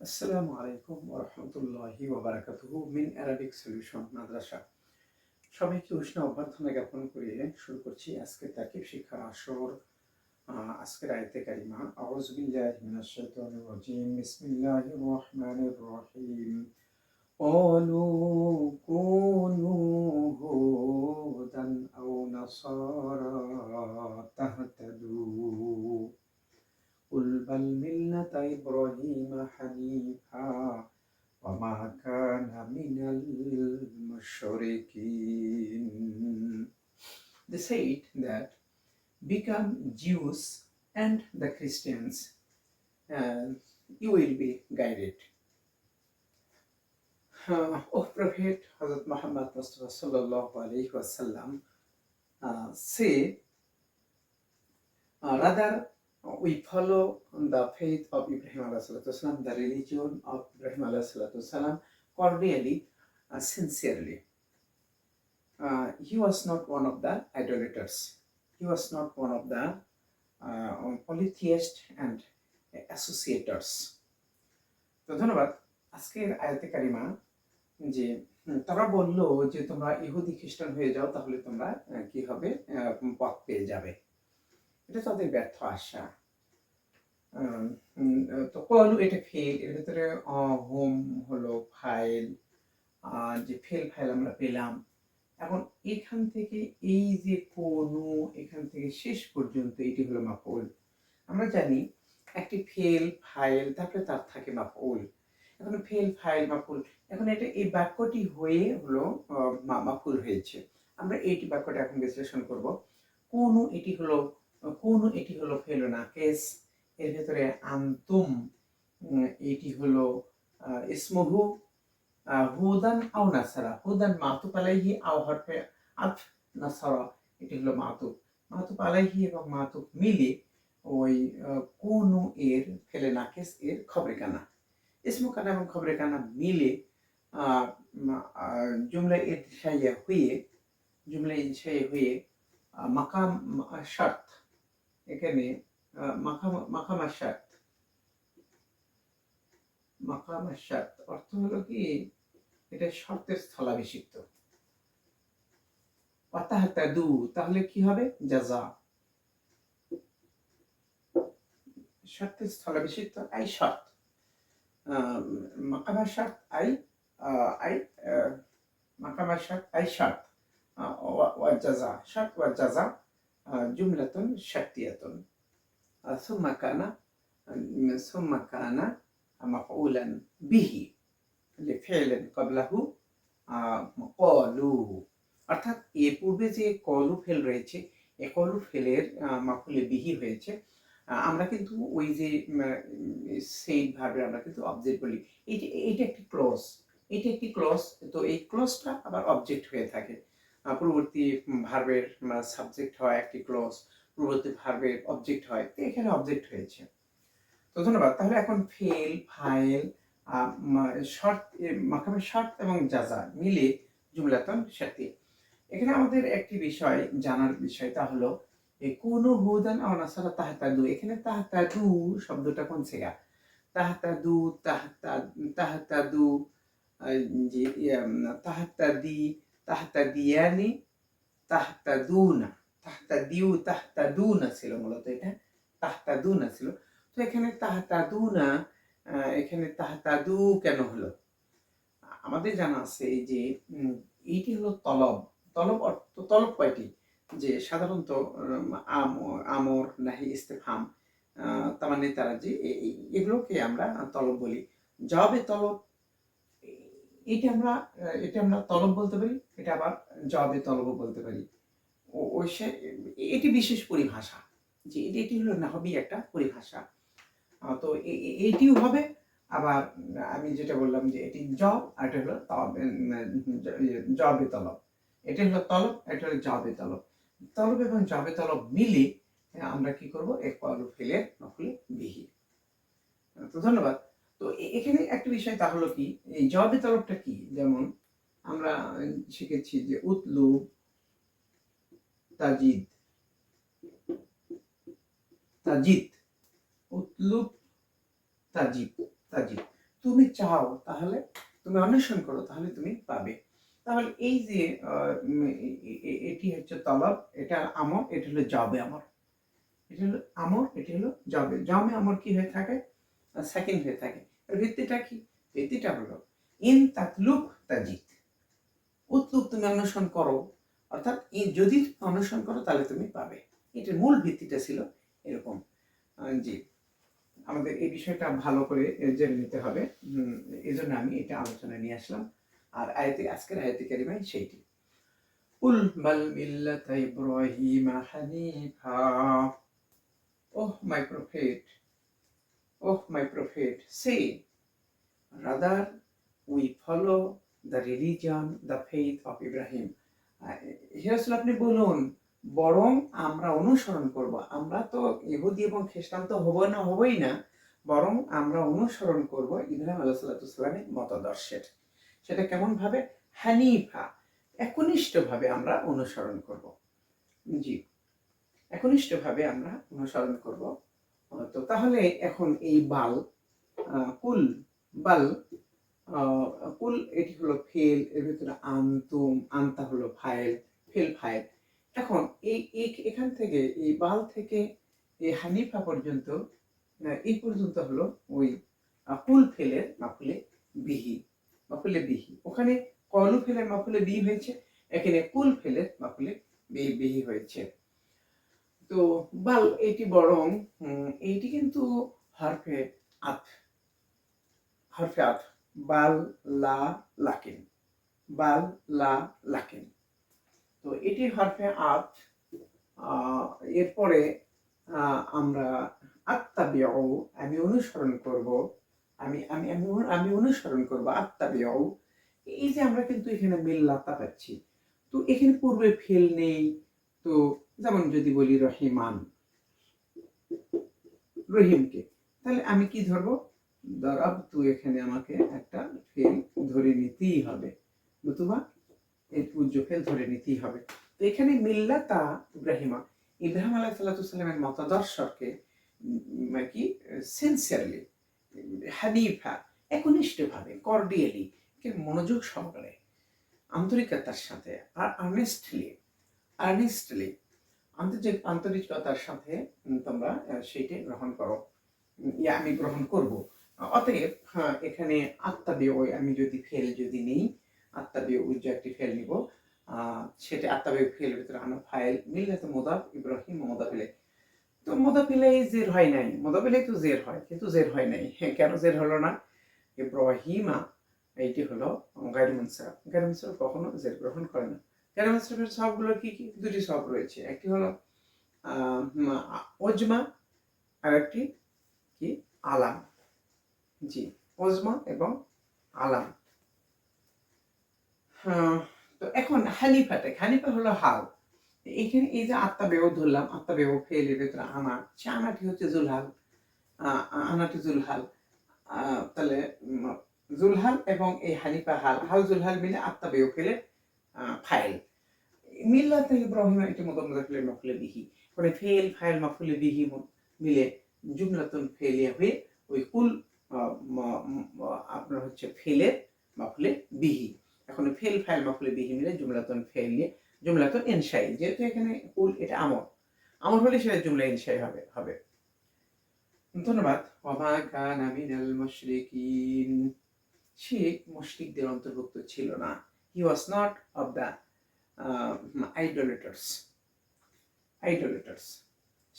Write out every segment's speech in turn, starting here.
আসসালামু আলাইকুম ওরহমতুল্লাহি ওবারাকাতুহু মিন অ্যারাবিক সলিউশন মাদ্রাসা সবাইকে উষ্ণ অভ্যর্থনা জ্ঞাপন করে শুরু করছি আজকে তাকিব শিক্ষার আসর আহ, আজকের আয়তে কারিমা আউযু বিল্লাহি মিনাশ শাইতানির রাজিম বিসমিল্লাহির রহমানির রহিম قالوا The They said that become Jews and the Christians, uh, you will be guided. Uh, oh, Prophet Hazrat Muhammad Mustafa sallallahu alayhi wasallam uh, say, uh, rather we follow the faith of Ibrahim alayhi the religion of Ibrahim alayhi cordially, uh, sincerely. Uh, he was not one of the idolaters. He was not one of the uh, polytheists and associators. তো ধন্যবাদ। আজকের আয়াতে কারিমা যে তারা বলল যে তোমরা ইহুদি খ্রিস্টান হয়ে যাও তাহলে তোমরা কি হবে? পথ পেয়ে যাবে। এটা তাদের ব্যর্থ আশা। তো কলু এটা ফেল এর ভিতরে হোম হলো ফাইল যে ফেল ফাইল আমরা পেলাম এখন এখান থেকে এই যে কোনো এখান থেকে শেষ পর্যন্ত এটি হলো মাফউল আমরা জানি একটি ফেল, ফাইল, তারপরে তার থাকে মাফউল এখন ফেল, ফাইল মাফুল এখন এটা এই বাক্যটি হয়ে হলো মাফুল হয়েছে। আমরা এইটি বাক্যটা এখন বিশ্লেষণ করব। কোন এটি হলো কোন এটি হলো ফেলো না কেস এর ভেতরে আন্তুম, এটি হলো ইসমহু হুদান আও নাসারা। হুদান মাতুপ আলাইহি আও হরফে আফ নাসারা। এটি হলো মাতুপ। মাতুপ আলাইহি এবং মাতুপ মিলে ওই কোন এর, ফেলে নাকেস এর খবরে কানা ইসমু কানা এবং খবরে কানা মিলে জুমলা ইরশাইয়া হয়ে, জুমলা ইরশাইয়া হয়ে মাকাম শর্ত। এখানে মাকাম, মাকামা শর্ত মাকামা শর্ত অর্থ হলো কি? এটা শর্তের স্থলাভিষিক্ত অতাহাতা দু তাহলে কি হবে জাজা শর্তের স্থলাভিষিক্ত আই শর্ত আহ, মাকামা শর্ত আই আহ, আই আহ, মাকামা শর্ত আই শর্ত আহ, ওয়া- ওয়া জাজা শর্ত ওয়া জাজা আহ, জুমলাতুন শার্তিয়াতুন আহ, ثم كان ثم كان مفعولا به যে ফেলেন কবলাহু কলু। অর্থাৎ এ পূর্বে যে কলু ফেল রয়েছে, এ কলু ফেলের মাকুলে বিহি হয়েছে। আমরা কিন্তু ওই যে সেই ভাবে আমরা কিন্তু অবজেক্ট বলি। এই এইটা একটি ক্লস এটা একটি ক্লস তো এই ক্লসটা আবার অবজেক্ট হয়ে থাকে। পূর্ববর্তী ভার্বের সাবজেক্ট হয় একটি ক্লস পূর্ববর্তী ভার্বের অবজেক্ট হয় তো এখানে অবজেক্ট হয়েছে। তো ধন্যবাদ, তাহলে এখন ফেল ফাইল শর্ট মাকামে শর্ট এবং জাজা মিলে জুমলাতন সাথে। এখানে আমাদের একটি বিষয় জানার বিষয় তা হলো কোন হুদান আও নাসারা তাহাতাদু। এখানে তাহাতাদু শব্দটা কোন সেগা তাহাতাদু তাহাতা তাহাতাদু তাহাতাদি তাহাতাদিয়ানি তাহাতাদুনা। তাহাতাদিউ তাহাতাদুনা ছিল মূলত এটা তাহাতাদুনা ছিল। তো এখানে তাহাতাদুনা আহ, এখানে তাহাতাদু কেন হলো? আমাদের জানা আছে যে এইটি হলো তলব। তলব অর্থ তলব কয়টি? যে সাধারণত আমর নাহি ইস্তেফাম আহ, তামান্নে তারা যে এগুলোকে আমরা তলব বলি। জবে তলব এটা আমরা এটা আমরা তলব বলতে পারি এটা আবার জবে তলব বলতে পারি। ওই এটি বিশেষ পরিভাষা। যে এটি হলো নাহবি একটা পরিভাষা। তো এইটিও হবে। আবার আমি যেটা বললাম যে এটি জব আর এটা হলো ইয়ে, জবে তলব। এটা হলো তলব এটা হলো জবে তলব। তলব এবং জবে তলব মিলে আমরা কি করব? এক কলু ফেলে নফলে বিহি তো ধন্যবাদ। তো এখানে একটা বিষয় তা হলো কি? এই জবে তলবটা কি? যেমন আমরা শিখেছি যে উতলু তাজিদ তাজিদ। উতলুব তাজিদ তাজিদ তুমি চাও তাহলে, তুমি অন্বেষণ করো তাহলে তুমি পাবে। তাহলে এই যে এটি হচ্ছে তলব, এটা আমর, এটা হলো জবে আমর। এটা হলো আমর, এটা হলো জবে। জমে আমর কি হয়ে থাকে? সেকেন্ড হয়ে থাকে। ভিত্তিটা কি? ভিত্তিটা হলো, ইন তাতলুক তাজিদ। উতলুক তুমি অন্বেষণ করো, অর্থাৎ যদি অন্বেষণ করো তাহলে তুমি পাবে। এটার মূল ভিত্তিটা ছিল এরকম জি আমাদের এই বিষয়টা ভালো করে জেনে নিতে হবে। এই জন্য আমি এটা আলোচনায় নিয়ে আসলাম। আর আয়তে, আজকের আয়তে কারিমাই সেইটি। উল বাল মিল্লাতা ইব্রাহিম হানিফা। ওহ, my prophet. Oh, my prophet. Say, rather we follow the religion, the faith of Ibrahim. হিরাসুল আপনি বলুন বরং আমরা অনুসরণ করব। আমরা তো ইহুদি এবং খ্রিস্টান তো হব না, হবই না। বরং আমরা অনুসরণ করব ইব্রাহিম আল্লাহ মতাদর্শের। সেটা কেমন ভাবে হানিফা একনিষ্ঠ ভাবে আমরা অনুসরণ করব। জি একনিষ্ঠ ভাবে আমরা অনুসরণ করব। তো তাহলে এখন এই বাল কুল বাল কুল এটি হলো ফেল, এর ভিতরে আন্তুম, আন্তা হলো ফাইল, ফেল ফাইল। এখন এই এখান থেকে, এই বাল থেকে এই হানিফা পর্যন্ত এই পর্যন্ত হলো ওই কুল ফেলের মাফুলে বিহি মাফুলে বিহি। ওখানে কলু ফেলের মাফুলে বি হয়েছে, এখানে কুল ফেলের মাফুলে বিহি হয়েছে। তো বাল, এটি বরং এইটি কিন্তু হরফে আত হরফে আত, বাল লা লাকিন, বাল লা লাকিন। তো এটি হরফে আত এরপরে আমরা আত্মাবিয়াও আমি অনুসরণ করব, আমি আমি আমি আমি অনুসরণ করব আত্মাবিয়াও এই যে আমরা কিন্তু এখানে মিল্লাতা পাচ্ছি। তো এখানে পূর্বে ফেল নেই, তো যেমন যদি বলি রহিমান, রহিমকে, তাহলে আমি কি ধরবো? দরাব তু এখানে আমাকে একটা ফেল ধরে নিতেই হবে, নতুবা এই পূজ্য ফেল ধরে নিতেই হবে। তো এখানে মিল্লাতা ইব্রাহিমা ইব্রাহিম আলাহ সাল্লামের মতাদর্শকে কি সিনসিয়ারলি হানিফা একনিষ্ঠভাবে কর্ডিয়ালি মনোযোগ সহকারে আন্তরিকতার সাথে আর আর্নেস্টলি আর্নেস্টলি আন্তর্জাতিক আন্তরিকতার সাথে তোমরা সেইটা গ্রহণ করো। ইয়া আমি গ্রহণ করব। অতএব হ্যাঁ, এখানে আত্মাবিয় আমি যদি ফেল যদি নেই আত্মাবিয় উজ্জ একটি ফেল নিব। সেটা আত্মাবিয় ফেল ভিতরে আনা। ফাইল মিললে তো মোদাফ ইব্রাহিম মোদাফিলে। তো মোদাফিলে জের হয় নাই। মোদাফিলে তো জের হয় কিন্তু জের হয় নাই। হ্যাঁ, কেন জের হলো না? ইব্রাহিমা এইটি হলো গাইর মনসার গাইর মনসার কখনো জের গ্রহণ করে না। গাইর মনসারের সবগুলো কি কি? দুটি সব রয়েছে। একটি হলো ওজমা আর একটি কি? আলাম। জি ওজমা এবং আলাম। তো এখন হানিফাটা হানিফা হলো হাল। এইখানে এই যে আত্মা বেও ধরলাম, আত্মা বেও ফেল এর ভেতরে আনা সে আনাটি হচ্ছে জুলহাল। আনাটি জুলহাল। তাহলে জুলহাল এবং এই হানিফা হাল। হাল, জুলহাল মিলে আত্মা বেও ফেলে ফাইল। মিল্লাতে ইব্রাহিম এটি মতো মুজাফিলের মফুলে বিহি। মানে ফেল, ফাইল, মফুলে বিহি মিলে জুমলাতুন ফেলিয়া হয়ে ওই কুল আপনার হচ্ছে ফেলের মফুলে বিহি। এখন ফেল ফাইল মফুলে বিহি মিলে জুমলাতুন ফেলিয়ে জুমলাতুন এনশাই, যেহেতু এখানে কুল এটা আমর আমর হলে সেটা জুমলা এনশাই হবে হবে। ধন্যবাদ। ওমা কানা মিনাল মুশরিকিন। সে মুশরিকদের অন্তর্ভুক্ত ছিল না। He was not of the idolaters idolaters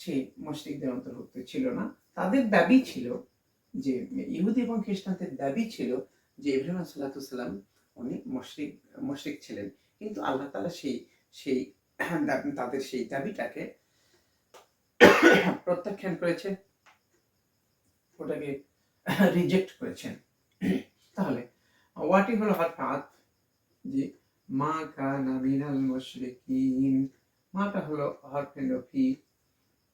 সে মুশরিকদের অন্তর্ভুক্ত ছিল না। তাদের দাবি ছিল যে, ইহুদি এবং খ্রিস্টানদের দাবি ছিল যে, ইব্রাহিম সাল্লাম উনি মুশরিক মুশরিক ছিলেন। কিন্তু আল্লাহ তাআলা সেই সেই তাদের সেই দাবিটাকে প্রত্যাখ্যান করেছেন। ওটাকে রিজেক্ট করেছেন। তাহলে ওয়াটি হলো হঠাৎ? যে, মা কানা মিনাল মুশরিকিন। মাটা হলো হরফে নফি।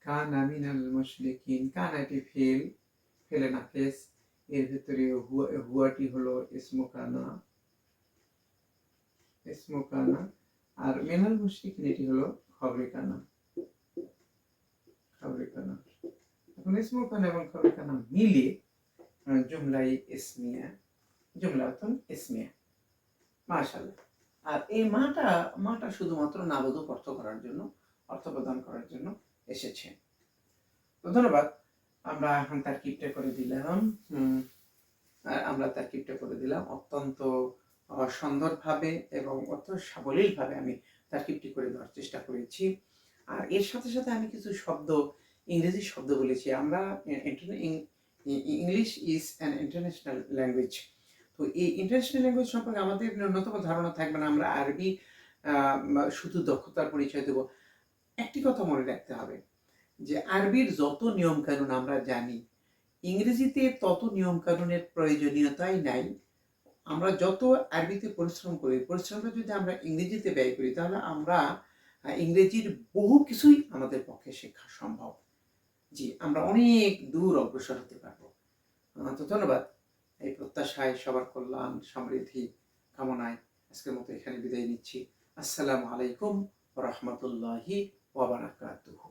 কানা মিনাল মুশরিকিন। কানাটি ফেল, ফেলে নাকেস এর ভিতরে হুয়া- হুয়াটি হলো ইসমু কানা ইসমু আর এটি হলো এখন ইসমু কানা এবং জুমলাই ইসমিয়া, জুমলাতুন ইসমিয়া। মাশাআল্লাহ। আর এই মাটা মাটা শুধুমাত্র নাবোধক অর্থ করার জন্য, অর্থ প্রদান করার জন্য এসেছে। তো ধন্যবাদ। আমরা তার কিপটা করে দিলাম। আর আমরা তার কিপটা করে দিলাম। অত্যন্ত সুন্দরভাবে এবং অত্যন্ত সাবলীলভাবে আমি তারকিপটি করে দেওয়ার চেষ্টা করেছি। আর এর সাথে সাথে আমি কিছু শব্দ, ইংরেজি শব্দ বলেছি। আমরা English is an international language. তো এই ইন্টারন্যাশনাল ল্যাঙ্গুয়েজ সম্পর্কে আমাদের ন্যূনতম ধারণা থাকবে না। আমরা আরবি শুধু দক্ষতার পরিচয় দেব। একটি কথা মনে রাখতে হবে যে আরবির যত নিয়ম কানুন আমরা জানি, ইংরেজিতে তত নিয়ম কানুনের প্রয়োজনীয়তাই নাই। আমরা যত আরবিতে পরিশ্রম করি, পরিশ্রমটা যদি আমরা ইংরেজিতে ব্যয় করি, তাহলে আমরা ইংরেজির বহু কিছুই আমাদের পক্ষে শেখা সম্ভব। জি, আমরা অনেক দূর অগ্রসর হতে পারব। তো ধন্যবাদ। এই প্রত্যাশায়, সবার কল্যাণ, সমৃদ্ধি কামনায় আজকের মতো এখানে বিদায় নিচ্ছি। আসসালামু আলাইকুম রহমতুল্লাহি ওয়াবারাকাতুহু